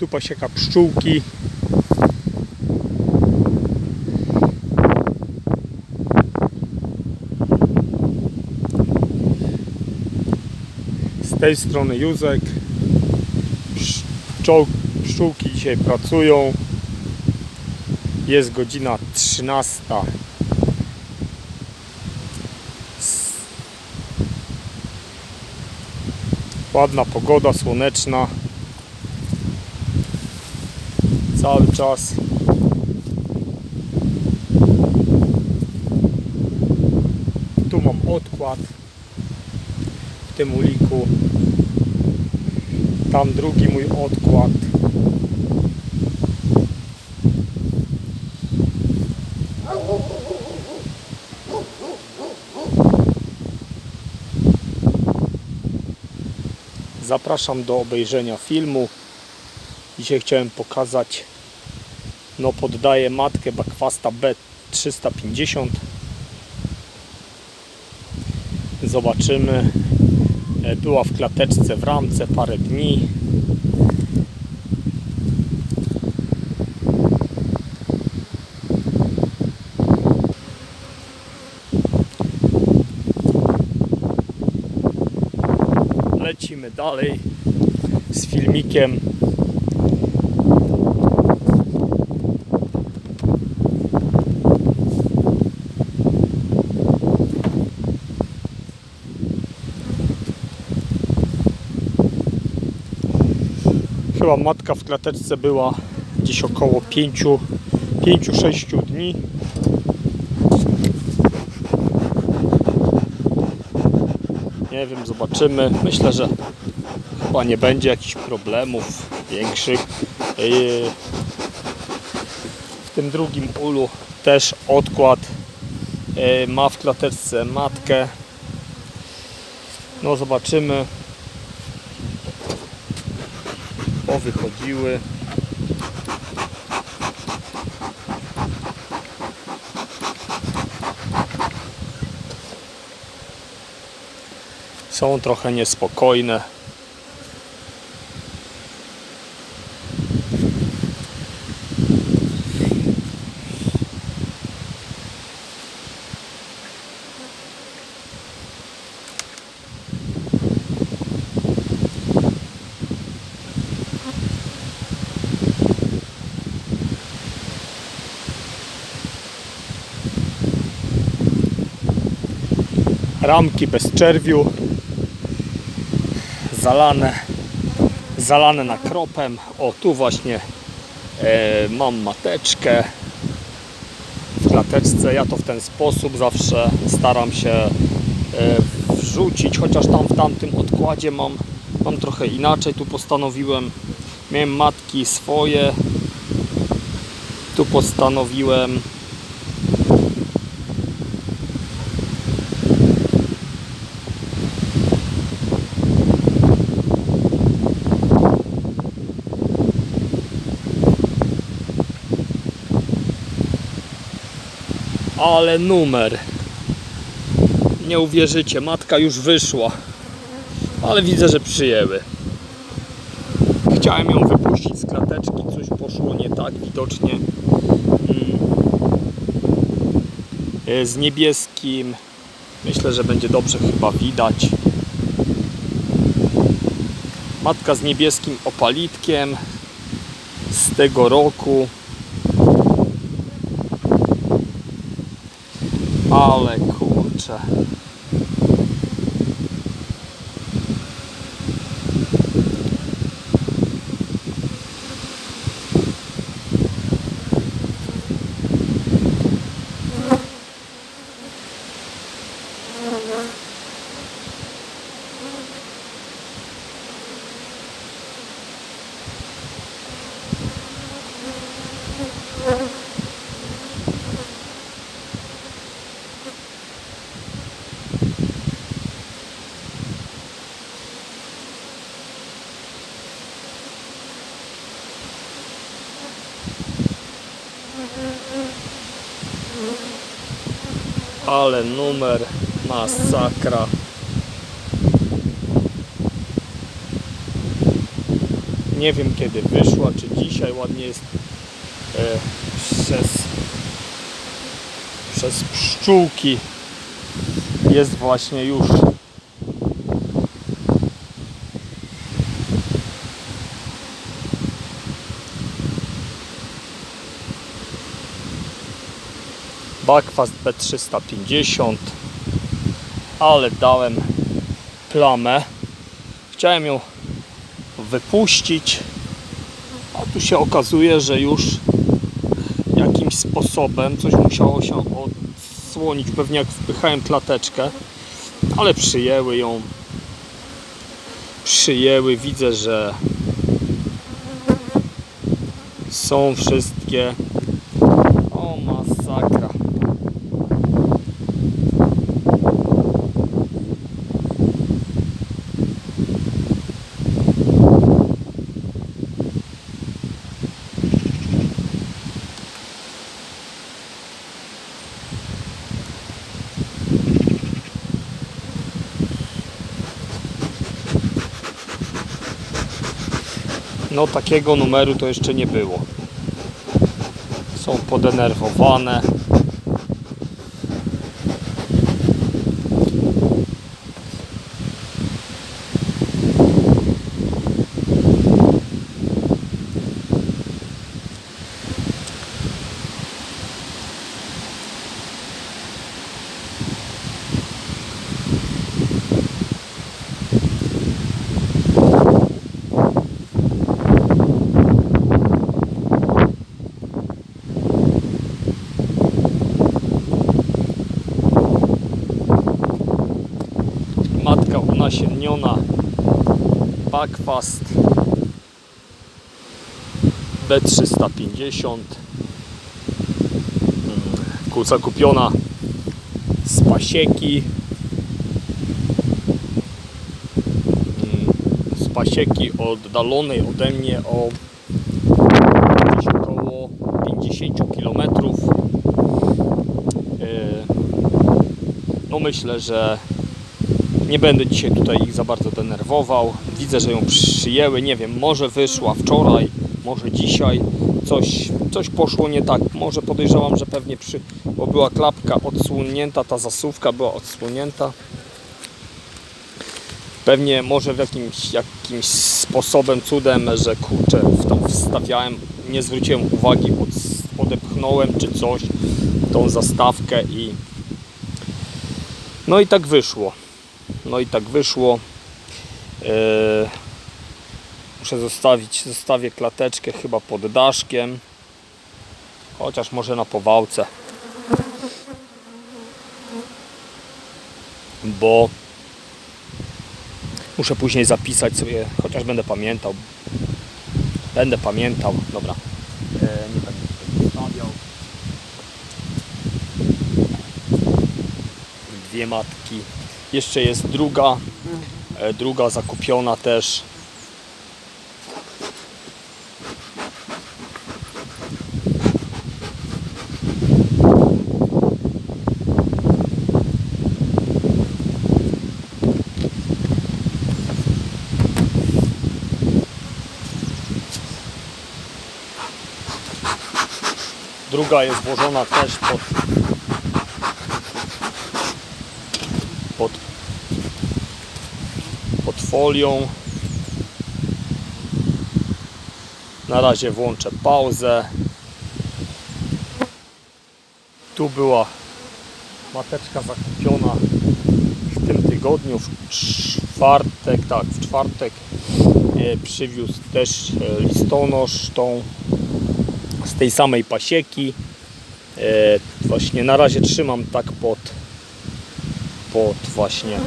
Tu pasieka pszczółki. Z tej strony Józek. Psz- Pszczół, pszczółki dzisiaj pracują. Jest godzina 13. S- Ładna pogoda, słoneczna. Cały czas. Tu mam odkład w tym uliku. Tam drugi mój odkład. Zapraszam do obejrzenia filmu. Dzisiaj chciałem pokazać, no poddaję matkę Bakwasta B350. Zobaczymy. E, Była w klateczce w ramce parę dni. Lecimy dalej z filmikiem. Chyba matka w klateczce była gdzieś około 5-6 dni. Nie wiem, zobaczymy. Myślę, że chyba nie będzie jakichś problemów większych. W tym drugim ulu też odkład yy, ma w klateczce matkę. No zobaczymy. Powychodziły. Są trochę niespokojne. Ramki bez czerwiu. Zalane zalane nakropem. O tu właśnie e, mam mateczkę. W klateczce ja to w ten sposób zawsze staram się e, wrzucić chociaż tam w tamtym odkładzie mam mam trochę inaczej. Tu postanowiłem miałem matki swoje. Tu postanowiłem Ale numer. Nie uwierzycie, matka już wyszła. Ale widzę, że przyjęły. Chciałem ją wypuścić z klateczki, coś poszło nie tak, widocznie. Mm. E, Z niebieskim. Myślę, że będzie dobrze chyba widać. Matka z niebieskim opalitkiem z tego roku. Ale kurczę. Ale numer masakra. nie wiem kiedy wyszła, czy dzisiaj ładnie jest e, przez przez pszczółki jest właśnie już Backfast B350 ale dałem plamę. Chciałem ją wypuścić a tu się okazuje, że już jakimś sposobem coś musiało się odsłonić pewnie jak wpychałem klateczkę ale przyjęły ją. Przyjęły widzę, że są wszystkie o masakra No takiego numeru to jeszcze nie było. Są podenerwowane. Matka unasienniona. Backfast B350 Mm, Kuca kupiona. Z pasieki z pasieki oddalonej ode mnie o około 50 km no myślę, że nie będę dzisiaj tutaj ich za bardzo denerwował. Widzę, że ją przyjęły. Nie wiem, może wyszła wczoraj, może dzisiaj. Coś, coś poszło nie tak. Może podejrzewam, że pewnie przy, bo była klapka odsłonięta, ta zasuwka była odsłonięta. Pewnie może w jakimś, jakimś sposobem, cudem, że kurczę, tam wstawiałem, nie zwróciłem uwagi, pod, podepchnąłem czy coś, tą zastawkę i no i tak wyszło. No i tak wyszło. Eee, muszę zostawić, zostawię klateczkę chyba pod daszkiem. Chociaż może na powałce. Bo muszę później zapisać sobie, chociaż będę pamiętał. Będę pamiętał. Dobra. Eee, nie będę zostawiał. Dwie matki. Jeszcze jest druga, e, druga zakupiona też. Druga jest włożona też pod pod folią. Na razie włączę pauzę. Tu była mateczka zakupiona w tym tygodniu, w czwartek, tak, w czwartek e, przywiózł też e, listonosz tą z tej samej pasieki. E, właśnie na razie trzymam tak pod pod właśnie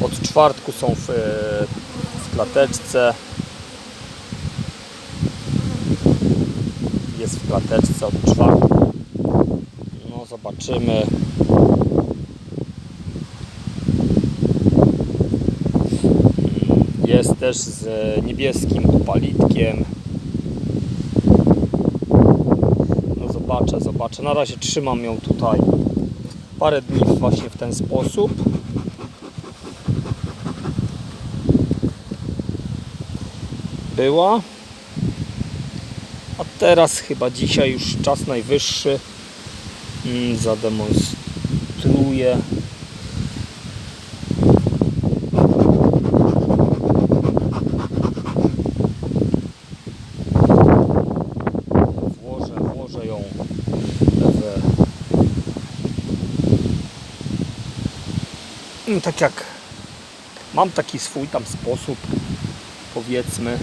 od czwartku są w, e, w klateczce. Jest w klateczce od czwartku. No zobaczymy. Jest też z niebieskim opalitkiem. No zobaczę, zobaczę. Na razie trzymam ją tutaj. Parę dni właśnie w ten sposób. Była. A teraz chyba dzisiaj już czas najwyższy. Mm, Zademonstruję. Włożę, włożę ją w No, tak jak mam taki swój tam sposób, powiedzmy.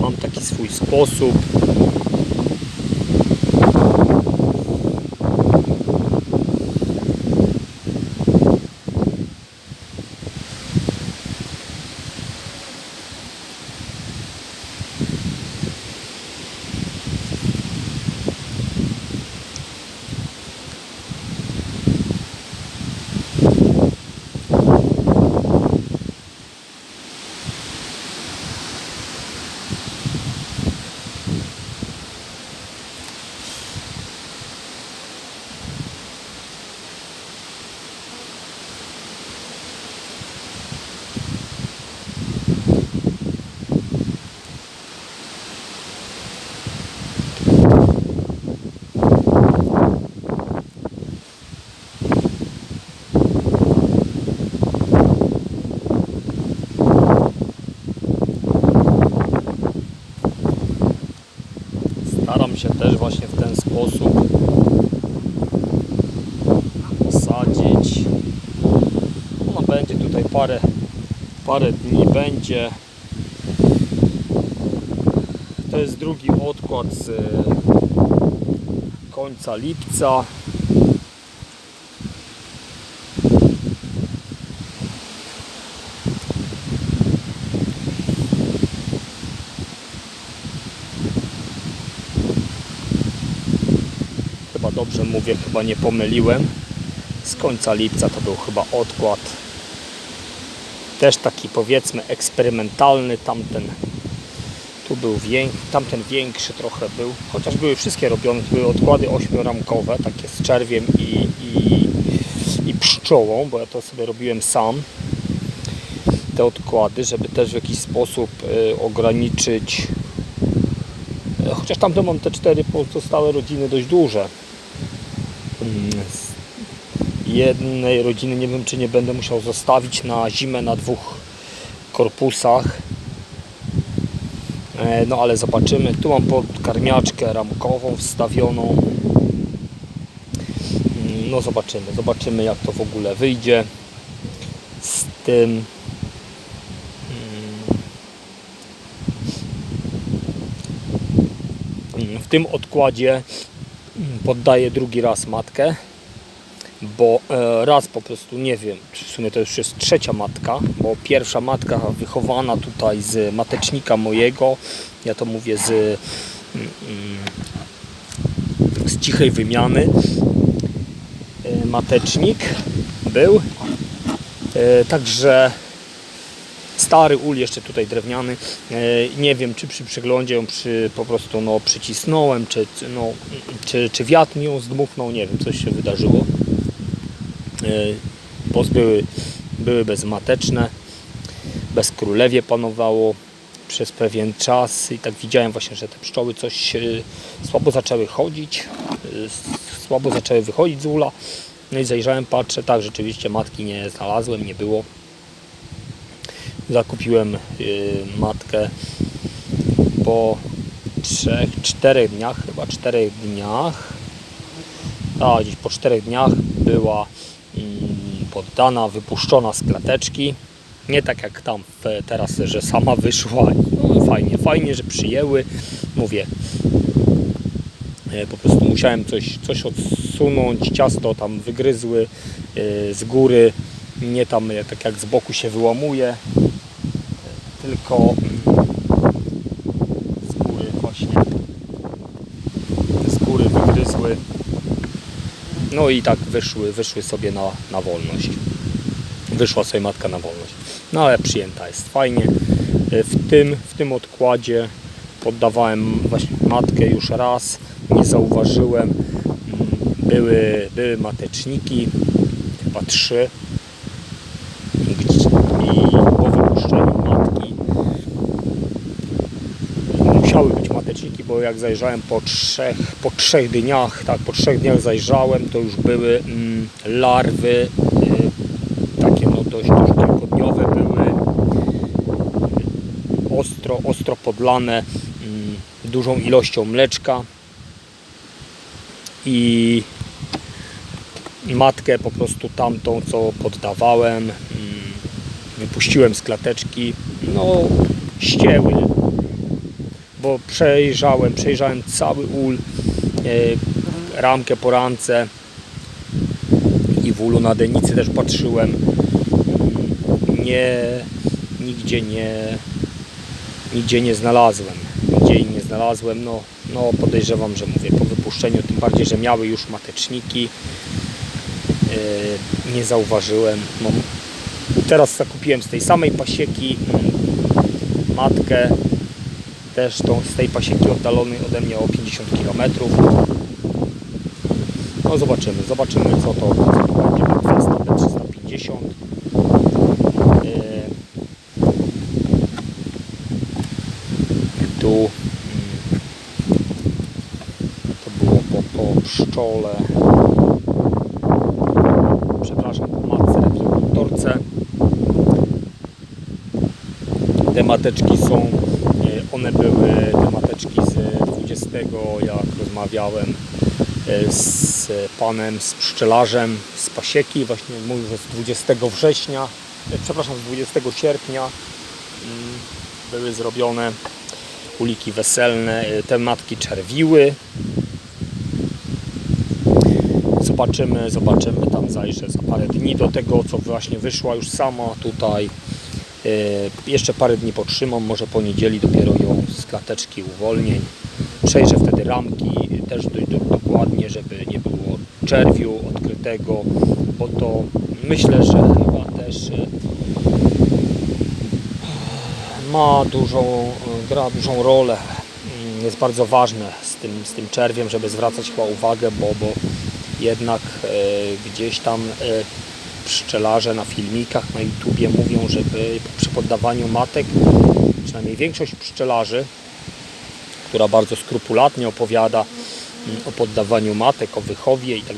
Mam taki swój sposób. Się też właśnie w ten sposób sadzić. Ona będzie tutaj parę, parę dni będzie. To jest drugi odkład z końca lipca. Chyba dobrze mówię, chyba nie pomyliłem. Z końca lipca to był chyba odkład. Też taki powiedzmy eksperymentalny. Tamten tu był większy, tamten większy trochę był. Chociaż były wszystkie robione, były odkłady ośmioramkowe, takie z czerwiem i, i, i pszczołą, bo ja to sobie robiłem sam. Te odkłady, żeby też w jakiś sposób y, ograniczyć E, Chociaż tamte mam te cztery pozostałe rodziny dość duże. Mm, z Jednej rodziny nie wiem czy nie będę musiał zostawić na zimę na dwóch korpusach. E, No ale zobaczymy. Tu mam podkarmiaczkę ramkową wstawioną. Mm, No zobaczymy. Zobaczymy jak to w ogóle wyjdzie z tym. Mm, W tym odkładzie poddaję drugi raz matkę, bo e, raz po prostu nie wiem, czy w sumie to już jest trzecia matka, bo pierwsza matka wychowana tutaj z matecznika mojego, ja to mówię z, mm, z cichej wymiany, e, matecznik był, E, także stary ul jeszcze tutaj drewniany. E, Nie wiem, czy przy przeglądzie ją przy, po prostu no, przycisnąłem, czy, no, czy, czy wiatr mi ją zdmuchnął, nie wiem, coś się wydarzyło. E, Bo były, były bezmateczne, bez królewie panowało przez pewien czas i tak widziałem właśnie, że te pszczoły coś e, słabo zaczęły chodzić, e, słabo zaczęły wychodzić z ula. No i zajrzałem, patrzę, tak, rzeczywiście matki nie znalazłem, nie było zakupiłem y, matkę po 3-4 dniach, chyba 4 dniach. A gdzieś po 4 dniach była mm, poddana, wypuszczona z klateczki. Nie tak jak tam teraz, że sama wyszła. No, fajnie, fajnie, że przyjęły. Mówię, e, po prostu musiałem coś, coś odsunąć, ciasto tam wygryzły e, z góry, nie tam tak jak z boku się wyłamuje, tylko mm, z góry właśnie. Z góry wygryzły. No i tak wyszły, wyszły sobie na, na wolność. Wyszła sobie matka na wolność. No ale przyjęta jest fajnie. E, w tym, w tym odkładzie poddawałem właśnie matkę już raz. Nie zauważyłem. Mm, były, były mateczniki, chyba trzy. Gdzie- I po wypuszczeniu matki mateczniki, bo jak zajrzałem po trzech, po trzech dniach, tak, po trzech dniach zajrzałem, to już były mm, larwy, y, takie no dość, dość kilkodniowe były, ostro, ostro podlane mm, dużą ilością mleczka. I matkę po prostu tamtą, co poddawałem, mm, wypuściłem z klateczki, no ścięły, bo przejrzałem, przejrzałem cały ul, e, ramkę po ramce i w ulu na denicy też patrzyłem. Nie, nigdzie nie, nigdzie nie znalazłem. Nigdzie nie znalazłem. No, no podejrzewam, że mówię po wypuszczeniu, tym bardziej, że miały już mateczniki. e, Nie zauważyłem. No, teraz zakupiłem z tej samej pasieki mm, matkę też tą, z tej pasieki oddalonej ode mnie o 50 km. No zobaczymy, zobaczymy co to, co to będzie Buckfesta B350. Yy, Tu mm, to było po, po pszczole. Przepraszam, po matce. Te mateczki są, e, one były te mateczki z 20, jak rozmawiałem e, z panem, z pszczelarzem z pasieki, właśnie mówił, że z 20 września, e, przepraszam, z 20 sierpnia mm, były zrobione uliki weselne, e, te matki czerwiły. Zobaczymy, zobaczymy, tam zajrzę za parę dni do tego, co właśnie wyszła już sama tutaj. Jeszcze parę dni potrzymam, może po niedzieli dopiero ją z klateczki uwolnię. Przejrzę wtedy ramki też dość do, dokładnie, żeby nie było czerwiu odkrytego, bo to myślę, że chyba też e, ma dużą, e, gra dużą rolę. Mm, Jest bardzo ważne z tym, z tym czerwiem, żeby zwracać chyba uwagę, bo, bo jednak e, gdzieś tam e, pszczelarze na filmikach na YouTubie mówią, żeby przy poddawaniu matek, przynajmniej większość pszczelarzy, która bardzo skrupulatnie opowiada mm, o poddawaniu matek, o wychowie i tak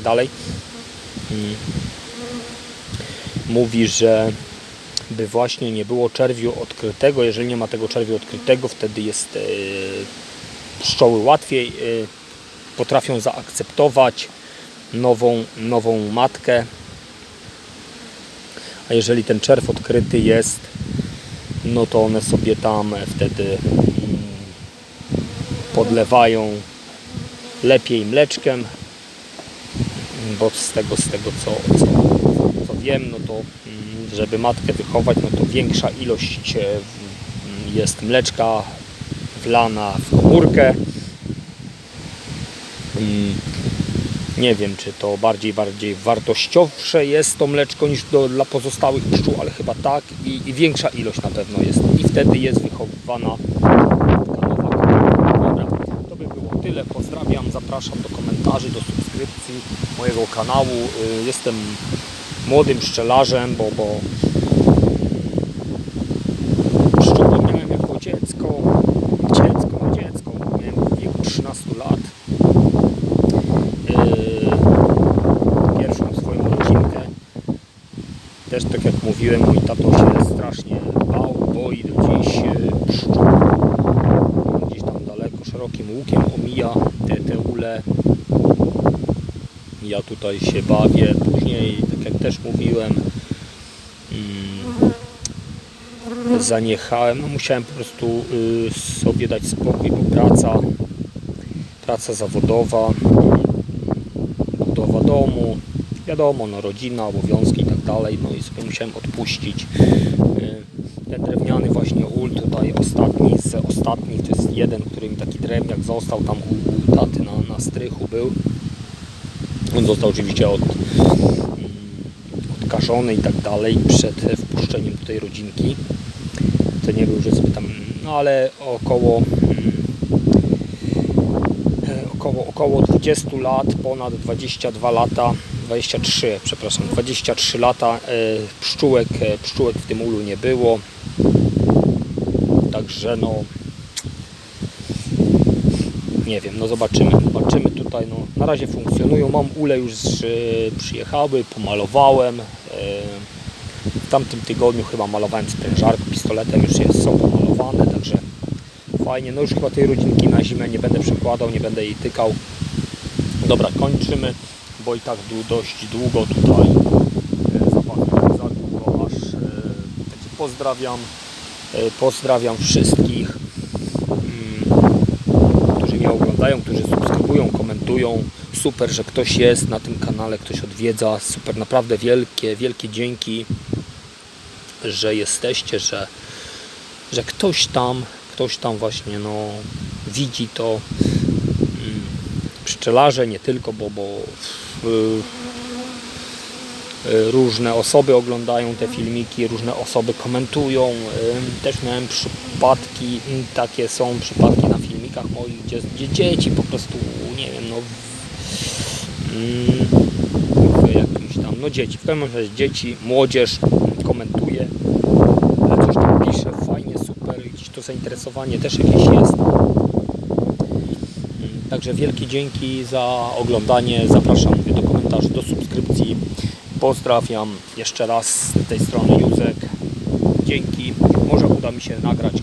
mm, mówi, że by właśnie nie było czerwiu odkrytego. Jeżeli nie ma tego czerwiu odkrytego, wtedy jest e, pszczoły łatwiej e, potrafią zaakceptować nową, nową matkę. A jeżeli ten czerw odkryty jest, no to one sobie tam wtedy mm, podlewają lepiej mleczkiem, bo z tego, z tego co, co, co wiem, no to mm, żeby matkę wychować, no to większa ilość e, jest mleczka wlana w komórkę. Nie wiem, czy to bardziej, bardziej wartościowsze jest to mleczko niż do, dla pozostałych pszczół, ale chyba tak i, i większa ilość na pewno jest. I wtedy jest wychowywana nowa. Dobra, to by było tyle. Pozdrawiam, zapraszam do komentarzy, do subskrypcji mojego kanału. Y, Jestem młodym pszczelarzem, bo, bo pszczoły miałem jako dziecko. Dziecko, no dziecko. Miałem w wieku 13 lat. Yy, pierwszą swoją rodzinkę. Też tak jak mówiłem, mój tato się strasznie bał, boi do dziś yy, pszczół. Gdzieś tam daleko, szerokim łukiem omija te, te ule. Ja tutaj się bawię. Później, tak jak też mówiłem, mm, zaniechałem. No, musiałem po prostu y, sobie dać spokój, bo praca, praca zawodowa, wiadomo, no, rodzina, obowiązki i tak dalej, no i sobie musiałem odpuścić. Y, Ten drewniany właśnie ul tutaj ostatni z ostatnich, to jest jeden, który mi taki drewniak został tam u, u taty na, na strychu był. On został oczywiście od, mm, odkażony i tak dalej przed e, wpuszczeniem tutaj rodzinki. To nie był, że sobie tam, no ale około mm, e, około, około 20 lat, ponad 22 lata, 23, przepraszam, 23 lata e, pszczółek, e, pszczółek w tym ulu nie było. Także no nie wiem, no zobaczymy, zobaczymy tutaj, no na razie funkcjonują, mam ule już e, przyjechały, pomalowałem, w tamtym tygodniu chyba malowałem sprężarką, pistoletem, już jest, są pomalowane, także fajnie, no już chyba tej rodzinki na zimę nie będę przekładał, nie będę jej tykał. Dobra, kończymy, bo i tak du- dość długo tutaj e, zapachłem za długo, aż e, pozdrawiam, e, pozdrawiam wszystkich, mm, którzy mnie oglądają, którzy subskrybują, komentują. Super, że ktoś jest na tym kanale, ktoś odwiedza. Super, naprawdę wielkie, wielkie dzięki, że jesteście, że, że ktoś tam, ktoś tam właśnie no, widzi to. Mm, Pszczelarze nie tylko, bo, bo różne osoby oglądają te filmiki, różne osoby komentują. Y, Też miałem przypadki, mm, takie są przypadki na filmikach moich, gdzie, gdzie dzieci po prostu, nie wiem, no w, mm, w jakimś tam, no dzieci, w każdym razie dzieci, młodzież komentuje, coś tam pisze, fajnie, super, gdzieś to zainteresowanie też jakieś jest. Mm, Także wielkie dzięki za oglądanie. Zapraszam komentarzy, do subskrypcji. Pozdrawiam jeszcze raz z tej strony Józek. Dzięki. Może uda mi się nagrać